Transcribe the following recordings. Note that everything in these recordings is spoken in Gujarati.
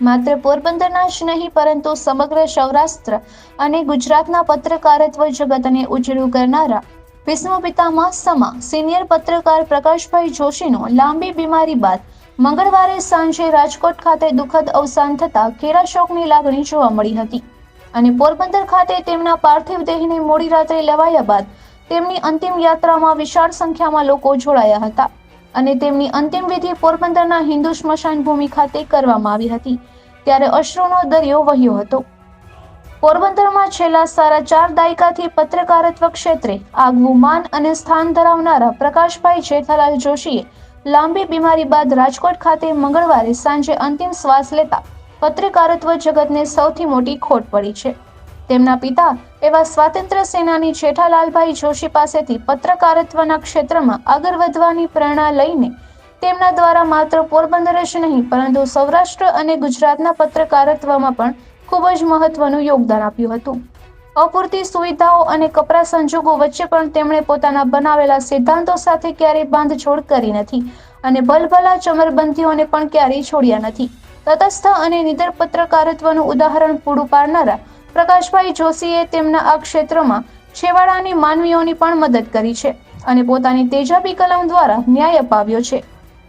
માત્ર પોરબંદરના જ નહીં, પરંતુ સમગ્ર સૌરાષ્ટ્ર અને ગુજરાતના પત્રકારત્વ જગતને ઉજળું કરનારા વિશ્વ પિતામહ સમા સિનિયર પત્રકાર પ્રકાશભાઈ જોશીનો લાંબી બીમારી બાદ મંગળવારે સાંજે રાજકોટ ખાતે દુઃખદ અવસાન થતાં ઘેરા શોકની લાગણી જોવા મળી હતી અને પોરબંદર ખાતે તેમના પાર્થિવ દેહને મોડી રાત્રે લેવાયા બાદ તેમની અંતિમ યાત્રામાં વિશાળ સંખ્યામાં લોકો જોડાયા હતા. અને તેમની અંતિમ વિધિ પોરબંદરના હિન્દુ સ્મશાન ભૂમિ ખાતે કરવામાં આવી હતી. ત્યારે અશ્રુનો દરિયો વહ્યો હતો. પોરબંદરમાં છેલ્લા સાડા ચાર દાયકાથી પત્રકારત્વ ક્ષેત્રે આગવું માન અને સ્થાન ધરાવનારા પ્રકાશભાઈ જેઠાલાલ જોશીએ લાંબી બીમારી બાદ રાજકોટ ખાતે મંગળવારે સાંજે અંતિમ શ્વાસ લેતા પત્રકારત્વ જગતને સૌથી મોટી ખોટ પડી છે. તેમના પિતા એવા સ્વાતંત્ર્ય સેનાની જેઠાલાલભાઈ જોશી પાસેથી પત્રકારત્વના ક્ષેત્રમાં આગળ વધવાની પ્રેરણા લઈને તેમના દ્વારા માત્ર પોરબંદર જ નહીં, પરંતુ સૌરાષ્ટ્ર અને ગુજરાતના પત્રકારત્વમાં પણ ખૂબ જ મહત્વનું યોગદાન આપ્યું હતું. અપૂરતી સુવિધાઓ અને કપરા સંજોગો વચ્ચે પણ તેમણે પોતાના બનાવેલા સિદ્ધાંતો સાથે ક્યારેય બાંધછોડ કરી નથી અને ભલભલા ચમરબંધીઓને પણ ક્યારેય છોડ્યા નથી. તટસ્થ અને નિદર પત્રકારત્વનું ઉદાહરણ પૂરું પાડનારા પ્રકાશભાઈ જોશીએ તેમના આ ક્ષેત્રમાં છેવાડાની માનવીઓની પણ મદદ કરી છે અને પોતાની તેજાબી કલમ દ્વારા ન્યાય અપાવ્યો છે.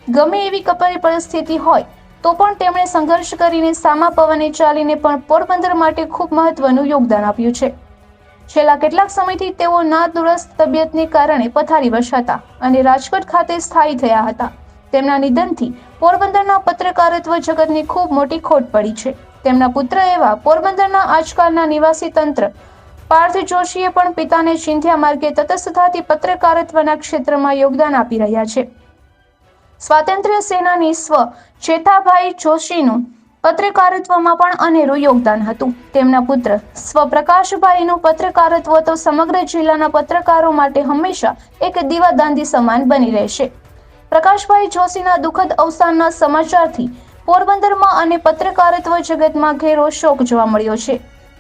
ગમે એવી કપરી પરિસ્થિતિ હોય, તો પણ તેમણે સંઘર્ષ કરીને સામા પવને ચાલીને પણ પોરબંદર માટે ખૂબ મહત્વનું યોગદાન આપ્યું છે. છેલ્લા કેટલાક સમયથી તેઓ નાદુરસ્ત તબિયતને કારણે પથારીવશ હતા અને રાજકોટ ખાતે સ્થાયી થયા હતા. તેમના નિધનથી પોરબંદરના પત્રકારત્વ જગતની ખૂબ મોટી ખોટ પડી છે. તેમના પુત્ર એવા પોરબંદરના આજકાલના નિવાસી તંત્ર. પાર્થ જોશીએ પણ પિતાને ચિંધ્યા માર્ગે તટસ્થતાથી પત્રકારત્વના ક્ષેત્રમાં યોગદાન આપી રહ્યા છે. સ્વાતંત્ર્ય સેનાની સ્વ ચેતાભાઈ જોશીનું પત્રકારત્વમાં પણ અનેરું યોગદાન હતું. તેમના પુત્ર સ્વ પ્રકાશભાઈનું પત્રકારત્વ તો સમગ્ર જિલ્લાના પત્રકારો માટે હંમેશા એક દીવાદાંડી સમાન બની રહેશે. પ્રકાશભાઈ જોશીના દુઃખદ અવસાનના સમાચારથી પોરબંદરમાં અને પત્રકારત્વ જગતમાં ઘેરો શોક જોવા મળ્યો છે.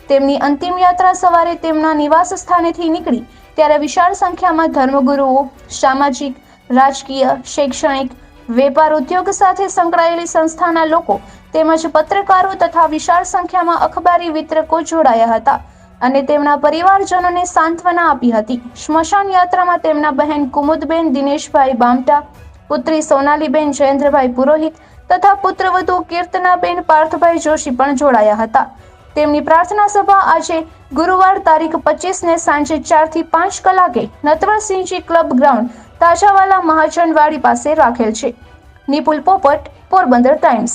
તેમની અંતિમ યાત્રા સવારે તેમના નિવાસ સ્થાનેથી નીકળી, ત્યારે વિશાળ સંખ્યામાં ધર્મગુરુઓ, સામાજિક, રાજકીય, શૈક્ષણિક, વેપાર ઉદ્યોગ સાથે સંકળાયેલી સંસ્થાના લોકો તેમજ પત્રકારો તથા વિશાળ સંખ્યામાં અખબારી વિતરકો જોડાયા હતા અને તેમના પરિવારજનોને સાંત્વના આપી હતી. સ્મશાન યાત્રામાં તેમના બહેન કુમુદબેન દિનેશભાઈ બામટા, પુત્રી સોનાલીબેન જયેન્દ્રભાઈ પુરોહિત તથા પુત્રવધુ કીર્તનાબેન પાર્થભાઈ જોશી પણ જોડાયા હતા. તેમની પ્રાર્થના સભા આજે ગુરુવાર તારીખ પચીસને સાંજે ચારથી પાંચ કલાકે નતવરસિંહજી ક્લબ ગ્રાઉન્ડ તાજાવાલા મહાજનવાડી પાસે રાખેલ છે. નિપુલ પોપટ, પોરબંદર ટાઈમ્સ.